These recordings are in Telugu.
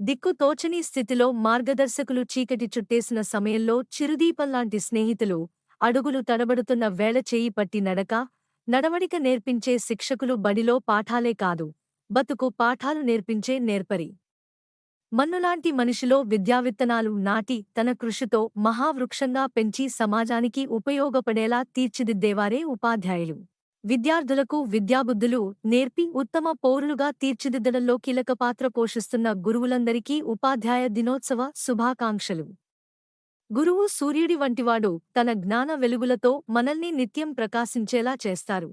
దిక్కుతోచని స్థితిలో మార్గదర్శకులు చీకటి చుట్టేసిన సమయంలో చిరుదీపంలాంటి స్నేహితులు అడుగులు తడబడుతున్న వేళ చేయి పట్టి నడక నడవడిక నేర్పించే శిక్షకులు బడిలో పాఠాలే కాదు బతుకు పాఠాలు నేర్పించే నేర్పరి. మన్నులాంటి మనిషిలో విద్యావిత్తనాలు నాటి తన కృషితో మహావృక్షంగా పెంచి సమాజానికి ఉపయోగపడేలా తీర్చిదిద్దేవారే ఉపాధ్యాయులు. విద్యార్థులకు విద్యాబుద్ధులు నేర్పి ఉత్తమ పౌరులుగా తీర్చిదిద్దడంలో కీలక పాత్ర పోషిస్తున్న గురువులందరికీ ఉపాధ్యాయ దినోత్సవ శుభాకాంక్షలు. గురువు సూర్యుడి వంటివాడు తన జ్ఞాన వెలుగులతో మనల్ని నిత్యం ప్రకాశించేలా చేస్తారు.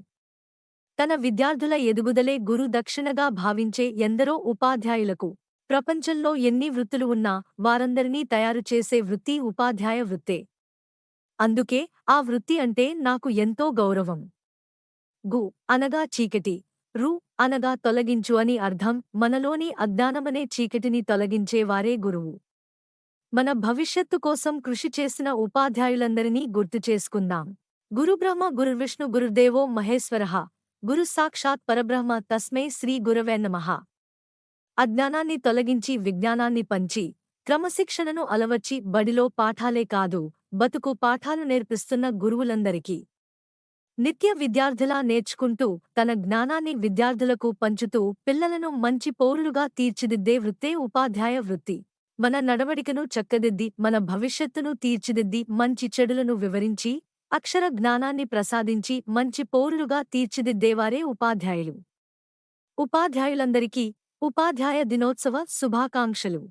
తన విద్యార్థుల ఎదుగుదలే గురు దక్షిణగా భావించే ఎందరో ఉపాధ్యాయులకు ప్రపంచంలో ఎన్ని వృత్తులు ఉన్నా వారందరినీ తయారు చేసే వృత్తి ఉపాధ్యాయ వృత్తే. అందుకే ఆ వృత్తి అంటే నాకు ఎంతో గౌరవం. గు అనగా చీకటి రు అనగా తొలగించు అని అర్థం. మనలోని అజ్ఞానమనే చీకటిని తొలగించేవారే గురువు. మన భవిష్యత్తు కోసం కృషి చేసిన ఉపాధ్యాయులందరినీ గుర్తు చేసుకుందాం. గురుబ్రహ్మ గురుర్విష్ణు గురుదేవో మహేశ్వర. గురు సాక్షాత్ పరబ్రహ్మ తస్మై శ్రీ గురవే నమః. అజ్ఞానాన్ని తొలగించి విజ్ఞానాన్ని పంచి క్రమశిక్షణను అలవర్చి బడిలో పాఠాలే కాదు బతుకు పాఠాలు నేర్పిస్తున్న గురువులందరికీ. నిత్య విద్యార్థిలా నేర్చుకుంటూ తన జ్ఞానాన్ని విద్యార్థులకు పంచుతూ పిల్లలను మంచి పౌరులుగా తీర్చిదిద్దే వృత్తే ఉపాధ్యాయ వృత్తి. మన నడవడికను చక్కదిద్ది మన భవిష్యత్తును తీర్చిదిద్ది మంచి చెడులను వివరించి అక్షర జ్ఞానాన్ని ప్రసాదించి మంచి పౌరులుగా తీర్చిదిద్దేవారే ఉపాధ్యాయులు. ఉపాధ్యాయులందరికీ ఉపాధ్యాయ దినోత్సవ శుభాకాంక్షలు.